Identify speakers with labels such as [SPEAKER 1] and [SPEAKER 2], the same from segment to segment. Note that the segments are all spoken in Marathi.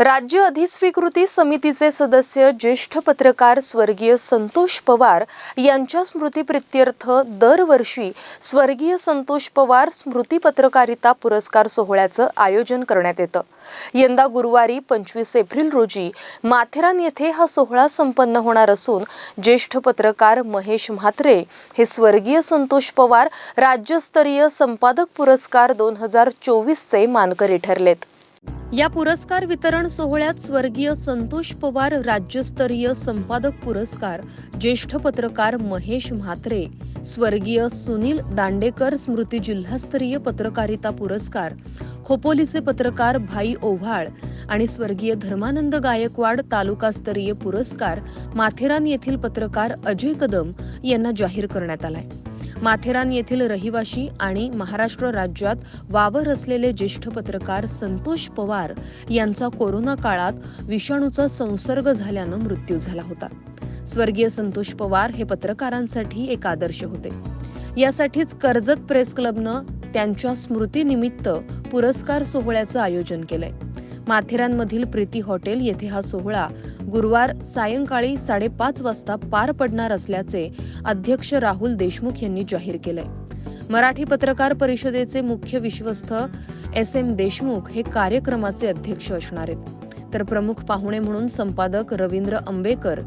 [SPEAKER 1] राज्य अधिस्वीकृती समितीचे सदस्य ज्येष्ठ पत्रकार स्वर्गीय संतोष पवार यांच्या स्मृतीप्रित्यर्थ दरवर्षी स्वर्गीय संतोष पवार स्मृती पत्रकारिता पुरस्कार सोहळ्याचं आयोजन करण्यात येतं. यंदा गुरुवारी पंचवीस एप्रिल रोजी माथेरान येथे हा सोहळा संपन्न होणार असून ज्येष्ठ पत्रकार महेश म्हात्रे हे स्वर्गीय संतोष पवार राज्यस्तरीय संपादक पुरस्कार दोन हजार चोवीसचे मानकरी ठरलेत. या पुरस्कार वितरण सोहळ्यात स्वर्गीय संतोष पवार राज्यस्तरीय संपादक पुरस्कार ज्येष्ठ पत्रकार महेश म्हात्रे स्वर्गीय सुनील दांडेकर स्मृती जिल्हास्तरीय पत्रकारिता पुरस्कार खोपोलीचे पत्रकार भाई ओव्हाळ आणि स्वर्गीय धर्मानंद गायकवाड तालुकास्तरीय पुरस्कार माथेरान येथील पत्रकार अजय कदम यांना जाहीर करण्यात आलाय. माथेरान येथील रहिवाशी आणि महाराष्ट्र राज्यात वावर असलेले ज्येष्ठ पत्रकार संतोष पवार यांचा कोरोना काळात विषाणूचा संसर्ग झाल्यानं मृत्यू झाला होता. स्वर्गीय संतोष पवार हे पत्रकारांसाठी एक आदर्श होते. यासाठीच कर्जत प्रेस क्लबनं त्यांच्या स्मृतीनिमित्त पुरस्कार सोहळ्याचं आयोजन केलंय. माथेरानमधील प्रीती हॉटेल येथे हा सोहळा गुरुवार सायंकाळी साडेपाच वाजता पार पडणार असल्याचे अध्यक्ष राहुल देशमुख यांनी जाहीर केलंय मराठी पत्रकार परिषदेचे मुख्य विश्वस्त एस एम देशमुख हे कार्यक्रमाचे अध्यक्ष असणार आहेत. तर प्रमुख पाहुणे म्हणून संपादक रवींद्र आंबेकर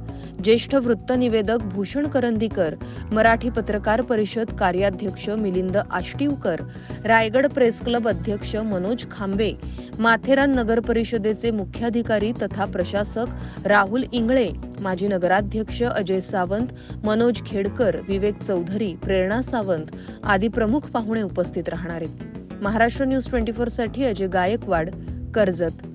[SPEAKER 1] ज्येष्ठ वृत्तनिवेदक भूषण करंदीकर मराठी पत्रकार परिषद कार्याध्यक्ष मिलिंद आष्टीवकर रायगड प्रेस क्लब अध्यक्ष मनोज खांबे माथेरान नगर परिषदेचे मुख्याधिकारी तथा प्रशासक राहुल इंगळे माजी नगराध्यक्ष अजय सावंत मनोज खेडकर विवेक चौधरी प्रेरणा सावंत आदी प्रमुख पाहुणे उपस्थित राहणार आहेत. महाराष्ट्र न्यूज ट्वेंटी साठी अजय गायकवाड कर्जत.